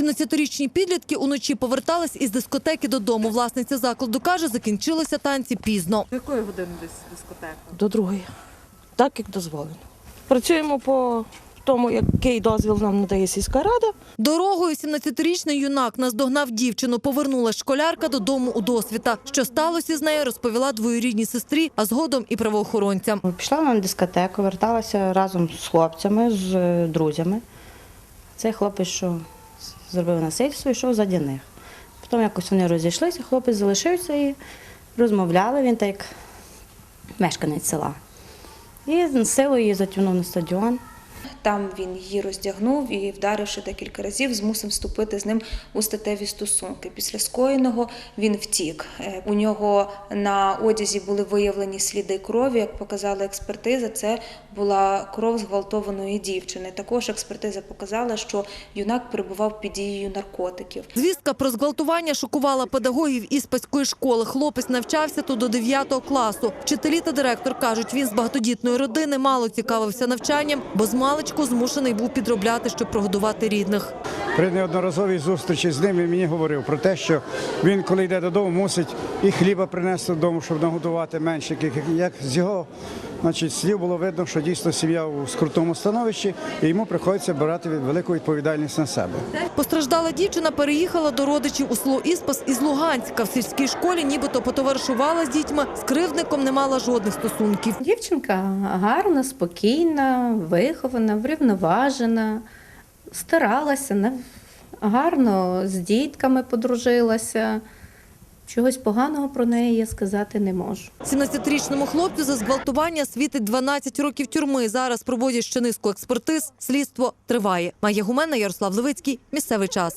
17-річні підлітки уночі повертались із дискотеки додому. Власниця закладу каже, закінчилися танці пізно. До якої години десь дискотека? до другої, так як дозволено. Працюємо по тому, який дозвіл нам надає сільська рада. Дорогою 17-річний юнак наздогнав дівчину. Повернула школярка додому у досвіта. Що сталося з нею, розповіла двоюрідній сестрі, а згодом і правоохоронцям. Пішла на дискотеку, верталася разом з хлопцями, з е, друзями. Цей хлопець, що зробив насильство, йшов заді них. Потім якось вони розійшлися, хлопець залишився і розмовляли. Він так як мешканець села. І силою її затягнув на стадіон. Там він її роздягнув і, вдаривши декілька разів, змусив вступити з ним у статеві стосунки. Після скоєного він втік. Е, У нього на одязі були виявлені сліди крові. Як показала експертиза, це була кров зґвалтованої дівчини. Також експертиза показала, що юнак перебував під дією наркотиків. Звістка про зґвалтування шокувала педагогів Іспаської школи. Хлопець навчався тут до 9 класу. Вчителі та директор кажуть, він з багатодітної родини мало цікавився навчанням, бо з маличку змушений був підробляти, щоб прогодувати рідних. При неодноразовій зустрічі з ним він мені говорив про те, що він, коли йде додому, мусить і хліба принести додому, щоб нагодувати меншиків. Як з його значить, слів було видно, що дійсно сім'я у скрутному становищі, і йому приходиться брати від- велику відповідальність на себе. Постраждала дівчина переїхала до родичів у село Іспас із Луганська. В сільській школі нібито потоваришувала з дітьми. З кривдником не мала жодних стосунків. Дівчинка гарна, спокійна, вихована, врівноважена, старалася, гарно з дітками подружилася. Чогось поганого про неї я сказати не можу. 17-річному хлопцю за зґвалтування світить 12 років тюрми. Зараз проводять ще низку експертиз. Слідство триває. Має гумена Ярослав Левицький. Місцевий час.